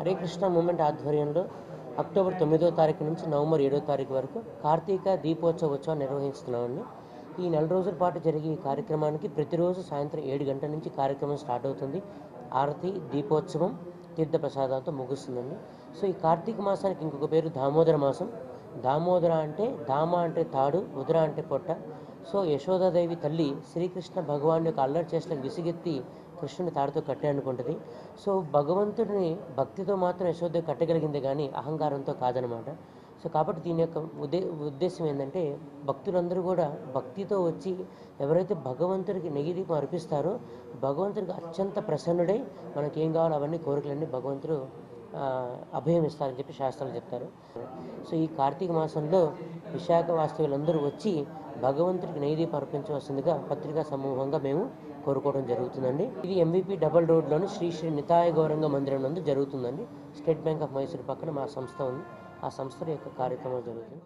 Hare Krishna movement ఆధ్వర్యంలో October తొమ్మిదో తారీఖు నుంచి నవంబర్ ఏడో తారీఖు వరకు కార్తీక దీపోత్సవ ఉత్సవం నిర్వహిస్తున్నామండి. ఈ నెల రోజుల పాటు జరిగే ఈ కార్యక్రమానికి ప్రతిరోజు సాయంత్రం ఏడు గంటల నుంచి కార్యక్రమం స్టార్ట్ అవుతుంది. ఆరతి దీపోత్సవం తీర్థ ప్రసాదాలతో ముగుస్తుందండి. సో ఈ కార్తీక మాసానికి ఇంకొక పేరు దామోదర మాసం. దామోదర అంటే దామ అంటే తాడు ఉదర అంటే పొట్ట. సో యశోదాదేవి తల్లి శ్రీకృష్ణ భగవాన్ యొక్క అల్లరి చేసిన విసిగెత్తి కృష్ణుని తాడుతో కట్టాయనుకుంటుంది సో భగవంతుడిని భక్తితో మాత్రం యశోద కట్టగలిగింది కానీ అహంకారంతో కాదనమాట. సో కాబట్టి దీని యొక్క ఉదే ఉద్దేశం ఏంటంటే భక్తులందరూ కూడా భక్తితో వచ్చి ఎవరైతే భగవంతుడికి నెయ్యి అర్పిస్తారో భగవంతుడికి అత్యంత ప్రసన్నుడై మనకేం కావాలో అవన్నీ కోరికలన్నీ భగవంతుడు అభయం ఇస్తారని చెప్పి శాస్త్రాలు చెప్తారు. సో ఈ కార్తీక మాసంలో విశాఖ వాస్తవులందరూ వచ్చి భగవంతుడికి నైవేద్యం అర్పించవలసిందిగా పత్రికా సమూహంగా మేము కోరుకోవడం జరుగుతుందండి. ఇది ఎంవిపి డబల్ రోడ్లోని శ్రీ శ్రీ నితాయ గౌరంగ మందిరం నందు జరుగుతుందండి. స్టేట్ బ్యాంక్ ఆఫ్ మైసూర్ పక్కన మా సంస్థ ఉంది. ఆ సంస్థల యొక్క కార్యక్రమం జరుగుతుంది.